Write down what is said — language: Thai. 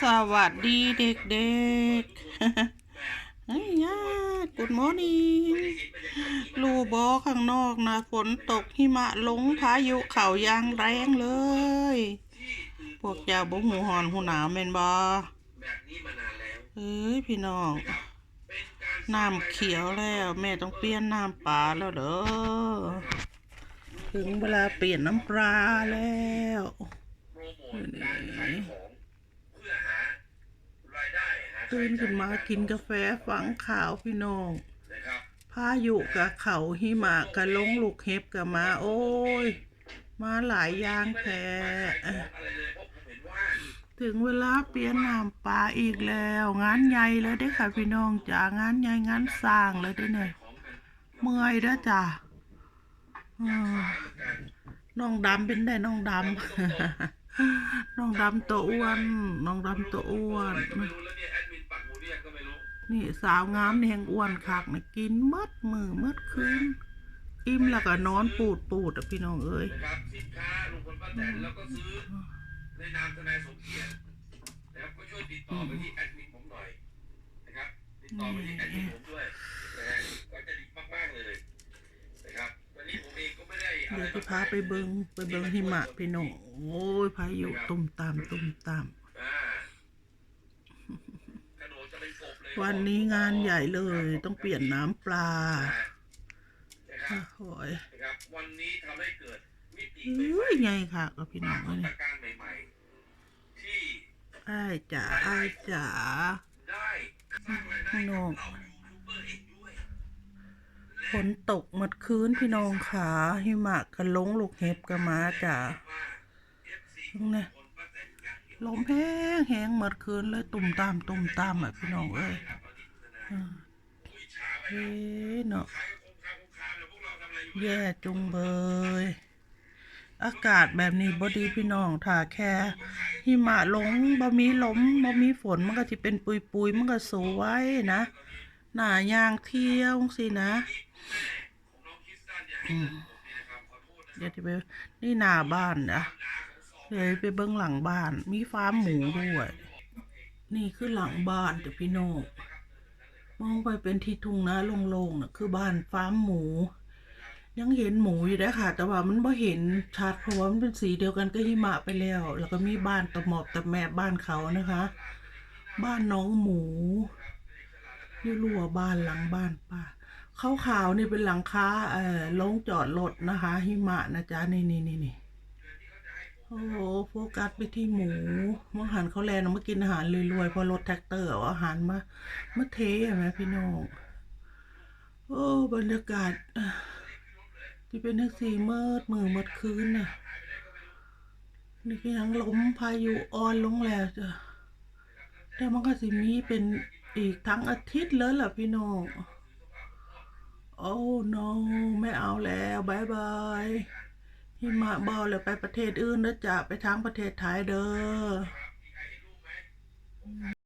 สวัสดีเด็กๆเฮ้ยยากุดมอนิ่งรูบอข้างนอกนะฝนตกหิมะลงพายุเข่ายางแรงเลย พวกเจ้าบ่หูหอนหูหนาวแม่นบ่แบบนี้มานานแล้วเอ้ยพี่น้องน้ำเขียวแล้ว แม่ต้องเปลี่ยนน้ำปลาแล้วเด้อถึงเวลาเปลี่ยนน้ำปลาแล้ว ตื่นขึ้นมากินกาแฟฝังข่าวพี่น้องนะครับพายุกับเขาหิมะกับลงลูกเห็บกับมา โอ้ย มาหลายอย่างแท้อะไรเลยเพราะผมเห็นว่าถึงเวลาเปลี่ยนน้ำปลาอีกแล้ว งานใหญ่เลยเด้อค่ะพี่น้องจ้างานใหญ่งานสร้างเลยเด้อเนี่ยของกันเมื่อยเด้อจ้ะอืมขายเหมือนกันน้องดำเป็นได้น้องดำน้องดำตัวอ้วน น้องดำตัวอ้วน นี่สาวงามนี่แหงอ้วนคักนะกินหมดมือหมดคืนอิ่มแล้วก็นอนปูดปูดอะพี่น้องเอ้ยนะครับสินค้าลุงพลป้าแตนแล้วก็ซื้อในนามทนายสมเกียรตินะครับก็ช่วยติดต่อไปที่แอดมินผมหน่อยนะครับติดต่อไปที่แอดมินผมด้วยนะฮะก็จะดีมากๆเลยนะครับวันนี้ผมเองก็ไม่ได้อะไรเดี๋ยวจะพาไปเบิงไปเบิงหิมะพี่น้องโอ้ยพายุตุ่มตามตุ่มตาม อ่ากระโดดจะเป็นกบเลย วันนี้งานใหญ่เลยต้องเปลี่ยนน้ำปลานะครับโอ้ยนะครับวันนี้ทำให้เกิดมิติเอ้ยไงค่ะก็พี่น้องมาเอ้ยตรการใหม่ๆที่อ้ายจ๋าอ้ายจ๋าได้สร้างรายได้พี่น้องเรายูทูบเบอร์เองด้วยฝนตกหมดคืนพี่น้องขาหิมะกระลงลูกเห็บกระมาจ๋าว่า FC ตรงนี้คนป้าแตนอย่างเดียว ลมแห้งแห้งหมดคืนเลยตุ่มตามตุ่มตามอะพี่น้องเอ้ยเฮ้นะเนาะแย่จุงเบยอากาศแบบนี้บอดีพี่น้องถ้าแค่หิมะลงบ่มีลมบ่มีฝนมันก็จะเป็นปุยปุยมันก็สวยนะหน้ายางเที่ยวสินะของน้องคริสตันเนี่ยให้เงินผมเนี่ยนะครับขอโทษนะเดี๋ยวจะไปนี่หน้าบ้านนะ เดี๋ยไปเบิ้องหลังบ้าน มีฟาร์มหมูด้วย นี่คือหลังบ้านเดี๋ยวพี่น้องมองไปเป็นที่ทุ่งนาโล่งๆนะคือบ้านฟาร์มหมู ยังเห็นหมูอยู่ได้ค่ะ แต่ว่ามันบ่เห็นชัดเพราะว่ามันเป็นสีเดียวกันก็หิมะไปแล้ว แล้วก็มีบ้านตะหมอบตะแมบบ้านเขานะคะ บ้านน้องหมูอยู่รั้วบ้านหลังบ้านป้าขาวๆนี่เป็นหลังคาเอ่อลงจอดรถนะคะ หิมะนะจ๊ะนี่นี่นี่นี่ โอ้โหโฟกัสไปที่หมูเมื่อหันเขาแลนออกมากินอาหารรวยๆพอรถแท็กเตอร์เอาอาหารมาเมาเทเห็นไหมพี่น้อง โอ้บรรยากาศที่เป็นนักสีมืดมือมืดคืนน่ะนี่ก็ยังลมพายุอ่อนลงแล้วจ้ะแต่มันก็สิมีเป็นอีกทั้งอาทิตย์เลยล่ะพี่น้อง โอ้ no ไม่เอาแล้วบายบาย หิมะบอเลยไปประเทศอื่นนะจ๊ะไปทางประเทศไทยเด้อ